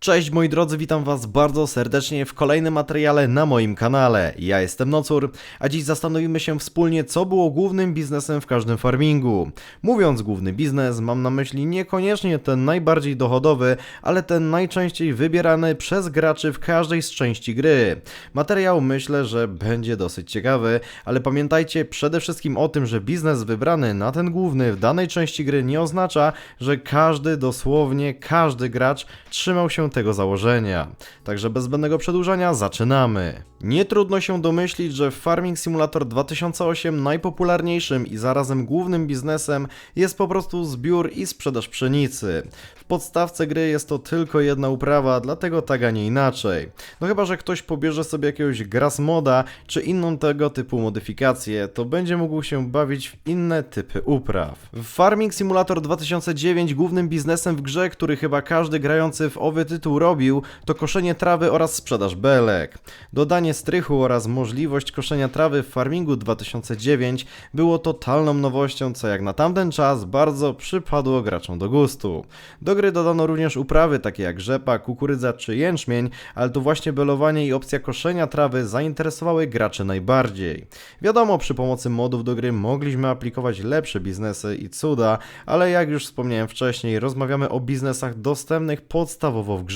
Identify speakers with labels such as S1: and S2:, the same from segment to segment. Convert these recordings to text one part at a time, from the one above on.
S1: Cześć moi drodzy, witam was bardzo serdecznie w kolejnym materiale na moim kanale. Ja jestem Nocur, a dziś zastanowimy się wspólnie, co było głównym biznesem w każdym farmingu. Mówiąc główny biznes, mam na myśli niekoniecznie ten najbardziej dochodowy, ale ten najczęściej wybierany przez graczy w każdej z części gry. Materiał myślę, że będzie dosyć ciekawy, ale pamiętajcie przede wszystkim o tym, że biznes wybrany na ten główny w danej części gry nie oznacza, że każdy, dosłownie każdy gracz trzymał się tego założenia. Także bez zbędnego przedłużania zaczynamy. Nie trudno się domyślić, że Farming Simulator 2008 najpopularniejszym i zarazem głównym biznesem jest po prostu zbiór i sprzedaż pszenicy. W podstawce gry jest to tylko jedna uprawa, dlatego tak, a nie inaczej. No chyba, że ktoś pobierze sobie jakiegoś Grassmoda czy inną tego typu modyfikację, to będzie mógł się bawić w inne typy upraw. W Farming Simulator 2009 głównym biznesem w grze, który chyba każdy grający w owy tytuł robił, to koszenie trawy oraz sprzedaż belek. Dodanie strychu oraz możliwość koszenia trawy w Farmingu 2009 było totalną nowością, co jak na tamten czas bardzo przypadło graczom do gustu. Do gry dodano również uprawy takie jak rzepa, kukurydza czy jęczmień, ale to właśnie belowanie i opcja koszenia trawy zainteresowały graczy najbardziej. Wiadomo, przy pomocy modów do gry mogliśmy aplikować lepsze biznesy i cuda, ale jak już wspomniałem wcześniej, rozmawiamy o biznesach dostępnych podstawowo w grze.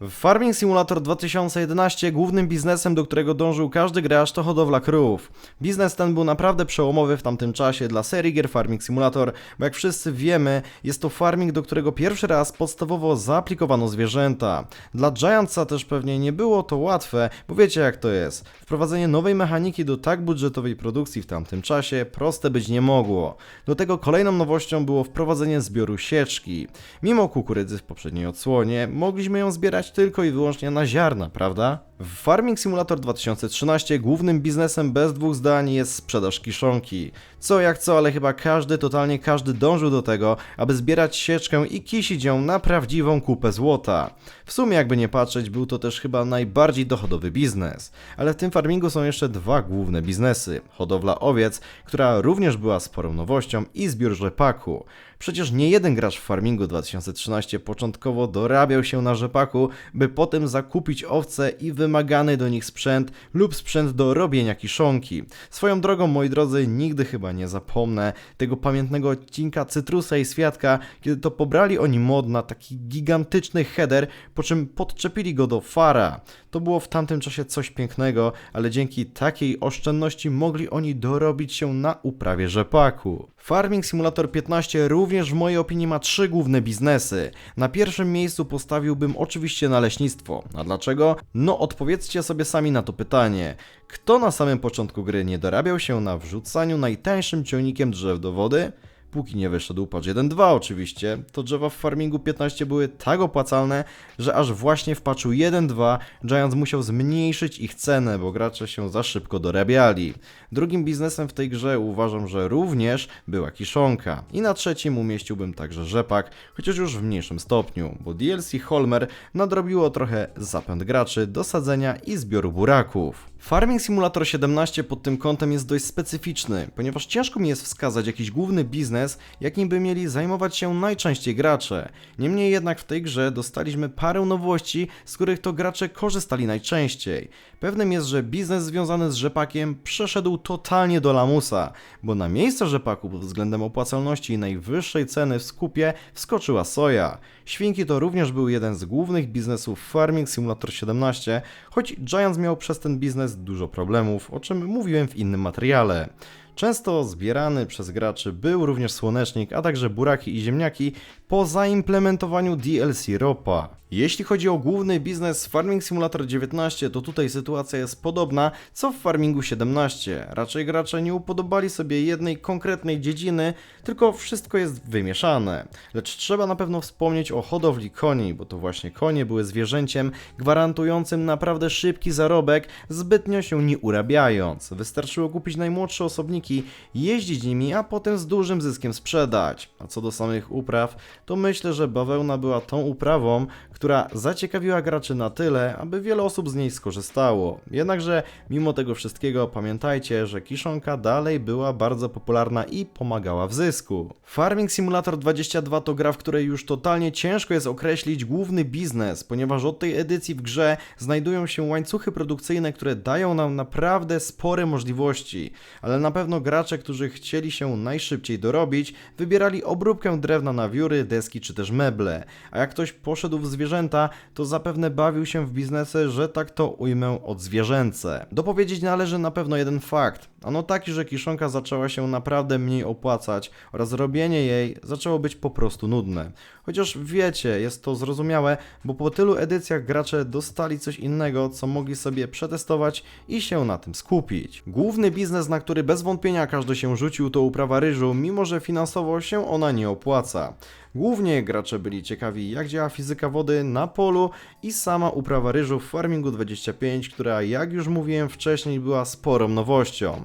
S1: W Farming Simulator 2011 głównym biznesem, do którego dążył każdy gracz, to hodowla krów. Biznes ten był naprawdę przełomowy w tamtym czasie dla serii gier Farming Simulator, bo jak wszyscy wiemy, jest to farming, do którego pierwszy raz podstawowo zaaplikowano zwierzęta. Dla Giantsa też pewnie nie było to łatwe, bo wiecie jak to jest. Wprowadzenie nowej mechaniki do tak budżetowej produkcji w tamtym czasie proste być nie mogło. Do tego kolejną nowością było wprowadzenie zbioru sieczki. Mimo kukurydzy w poprzedniej odsłonie, mogliśmy ją zbierać tylko i wyłącznie na ziarna, prawda? W Farming Simulator 2013 głównym biznesem bez dwóch zdań jest sprzedaż kiszonki. Co jak co, ale chyba każdy, totalnie każdy dążył do tego, aby zbierać sieczkę i kisić ją na prawdziwą kupę złota. W sumie jakby nie patrzeć, był to też chyba najbardziej dochodowy biznes. Ale w tym farmingu są jeszcze dwa główne biznesy. Hodowla owiec, która również była sporą nowością i zbiór rzepaku. Przecież nie jeden gracz w Farmingu 2013 początkowo dorabiał się na rzepaku, by potem zakupić owce i wymagany do nich sprzęt lub sprzęt do robienia kiszonki. Swoją drogą, moi drodzy, nigdy chyba nie zapomnę tego pamiętnego odcinka Cytrusa i Świadka, kiedy to pobrali oni mod na taki gigantyczny header, po czym podczepili go do fara. To było w tamtym czasie coś pięknego, ale dzięki takiej oszczędności mogli oni dorobić się na uprawie rzepaku. Farming Simulator 15 również w mojej opinii ma trzy główne biznesy. Na pierwszym miejscu postawiłbym oczywiście naleśnictwo. A dlaczego? No odpowiedzcie sobie sami na to pytanie. Kto na samym początku gry nie dorabiał się na wrzucaniu najtańszym ciągnikiem drzew do wody? Póki nie wyszedł patch 1.2 oczywiście, to drzewa w Farmingu 15 były tak opłacalne, że aż właśnie w patchu 1.2 Giants musiał zmniejszyć ich cenę, bo gracze się za szybko dorabiali. Drugim biznesem w tej grze uważam, że również była kiszonka. I na trzecim umieściłbym także rzepak, chociaż już w mniejszym stopniu, bo DLC Holmer nadrobiło trochę zapęd graczy do sadzenia i zbioru buraków. Farming Simulator 17 pod tym kątem jest dość specyficzny, ponieważ ciężko mi jest wskazać jakiś główny biznes, jakim by mieli zajmować się najczęściej gracze. Niemniej jednak w tej grze dostaliśmy parę nowości, z których to gracze korzystali najczęściej. Pewnym jest, że biznes związany z rzepakiem przeszedł totalnie do lamusa, bo na miejsce rzepaku pod względem opłacalności i najwyższej ceny w skupie wskoczyła soja. Świnki to również był jeden z głównych biznesów Farming Simulator 17, choć Giants miał przez ten biznes dużo problemów, o czym mówiłem w innym materiale. Często zbierany przez graczy był również słonecznik, a także buraki i ziemniaki po zaimplementowaniu DLC ropa. Jeśli chodzi o główny biznes Farming Simulator 19, to tutaj sytuacja jest podobna co w Farmingu 17. Raczej gracze nie upodobali sobie jednej konkretnej dziedziny, tylko wszystko jest wymieszane. Lecz trzeba na pewno wspomnieć o hodowli koni, bo to właśnie konie były zwierzęciem gwarantującym naprawdę szybki zarobek, zbytnio się nie urabiając. Wystarczyło kupić najmłodsze osobniki jeździć nimi, a potem z dużym zyskiem sprzedać. A co do samych upraw, to myślę, że bawełna była tą uprawą, która zaciekawiła graczy na tyle, aby wiele osób z niej skorzystało. Jednakże mimo tego wszystkiego pamiętajcie, że kiszonka dalej była bardzo popularna i pomagała w zysku. Farming Simulator 22 to gra, w której już totalnie ciężko jest określić główny biznes, ponieważ od tej edycji w grze znajdują się łańcuchy produkcyjne, które dają nam naprawdę spore możliwości, ale na pewno gracze, którzy chcieli się najszybciej dorobić, wybierali obróbkę drewna na wióry, deski czy też meble, a jak ktoś poszedł w zwierzęta, to zapewne bawił się w biznesy, że tak to ujmę od zwierzęce. Dopowiedzieć należy na pewno jeden fakt, ano taki, że kiszonka zaczęła się naprawdę mniej opłacać oraz robienie jej zaczęło być po prostu nudne. Chociaż wiecie, jest to zrozumiałe, bo po tylu edycjach gracze dostali coś innego, co mogli sobie przetestować i się na tym skupić. Główny biznes, na który bez wątpienia każdy się rzucił, to uprawa ryżu, mimo że finansowo się ona nie opłaca. Głównie gracze byli ciekawi, jak działa fizyka wody na polu i sama uprawa ryżu w Farmingu 25, która, jak już mówiłem wcześniej, była sporą nowością.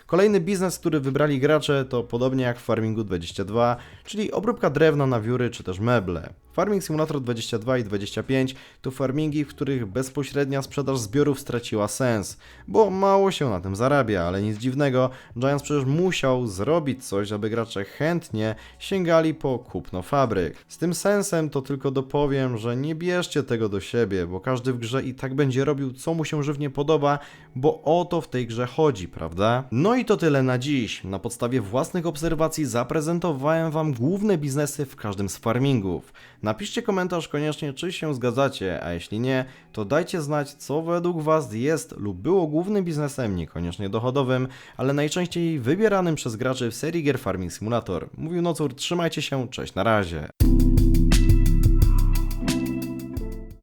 S1: Kolejny biznes, który wybrali gracze, to podobnie jak w Farmingu 22, czyli obróbka drewna na wióry czy też meble. Farming Simulator 22 i 25 to farmingi, w których bezpośrednia sprzedaż zbiorów straciła sens, bo mało się na tym zarabia, ale nic dziwnego, Giants przecież musiał zrobić coś, aby gracze chętnie sięgali po kupno fabryk. Z tym sensem to tylko dopowiem, że nie bierzcie tego do siebie, bo każdy w grze i tak będzie robił co mu się żywnie podoba, bo o to w tej grze chodzi, prawda? No i to tyle na dziś. Na podstawie własnych obserwacji zaprezentowałem Wam główne biznesy w każdym z farmingów. Napiszcie komentarz koniecznie, czy się zgadzacie, a jeśli nie, to dajcie znać, co według Was jest lub było głównym biznesem, niekoniecznie dochodowym, ale najczęściej wybieranym przez graczy w serii gier Farming Simulator. Mówił Nocur, trzymajcie się, cześć, na razie.